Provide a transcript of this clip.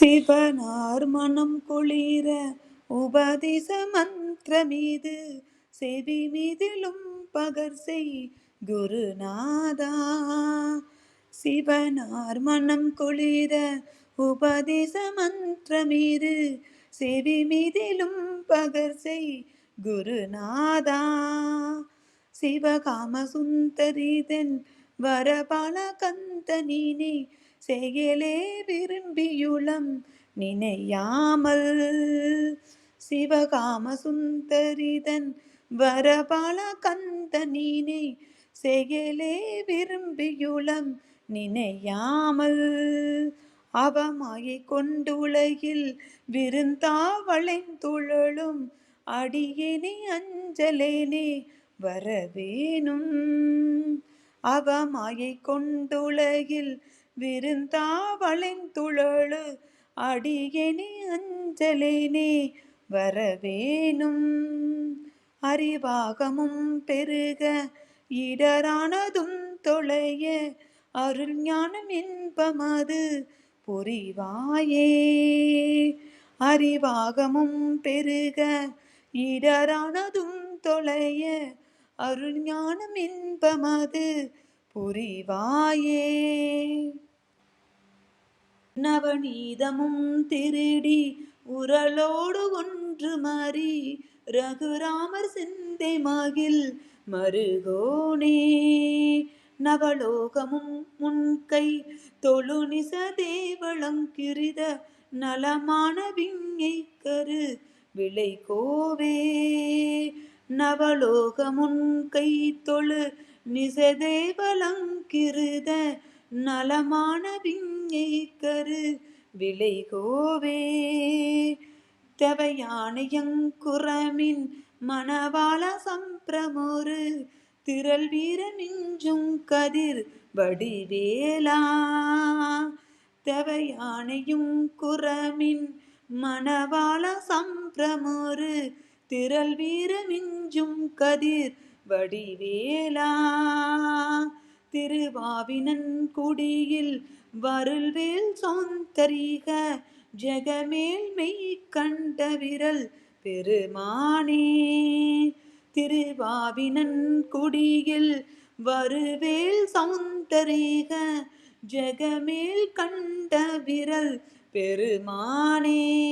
சிவனார் மனம் குளிர உபதிச மந்திரமீது செவி மீதிலும் பகர் செய் குருநாதா. சிவனார் மனம் குளிர உபதிச மந்திரமீது செவி மீதிலும் பகர் செய் குருநாதா. சிவகாம சுந்தரிதன் வரபால கந்தனினே செயலே விரும்பியுளம் நினையாமல் சிவகாம சுந்தரிதன் வரபால கந்தனினே செயலே விரும்பியுளம் நினையாமல் அவமாயை கொண்டுலகில் விருந்தாவளைந்துழலும் அடியேனே அஞ்சலேனே வரவேணும் அவமாயை கொண்டுலகில் விருந்தாவளைந்துழலு அடியணி அஞ்சலேனே வரவேணும். அறிவாகமும் பெருக இடரானதும் தொலைய அருள் ஞானம் என்பமது புரிவாயே. அறிவாகமும் பெருக இடரானதும் தொலைய அருள் ஞானம் என்பமது புரிவாயே. நவநீதமும் திருடி உரலோடு ஒன்று மாறி ரகுராமர் சிந்தை மகில் மருகோனே. நவலோகமும் முன்கை தொழுநிச தேவளங்கிரித நலமான விஞ்ஞை கரு விளை கோவே. நவலோகமுன் கை தொழு நிசதேவலங்கிருத நலமான விஞ்ஞை கரு விளைகோவே. கோவே தவையானையங்குரமின் மணவாள சம்பிரமொரு திரள் வீர மிஞ்சும் கதிர் வடிவேலா. தவையானையும் குரமின் மணவாள சம்பிரமொரு திரள் வீர மிஞ்சும் கதிர் வடிவேலா. திருவாவினன் குடியில் வருள்வேல் சௌந்தரீக ஜெகமேல் மெய் கண்ட விரல் பெருமானே. திருவாவினன் குடியில் வருவேல் சௌந்தரீக ஜெகமேல் கண்ட விரல் பெருமானே.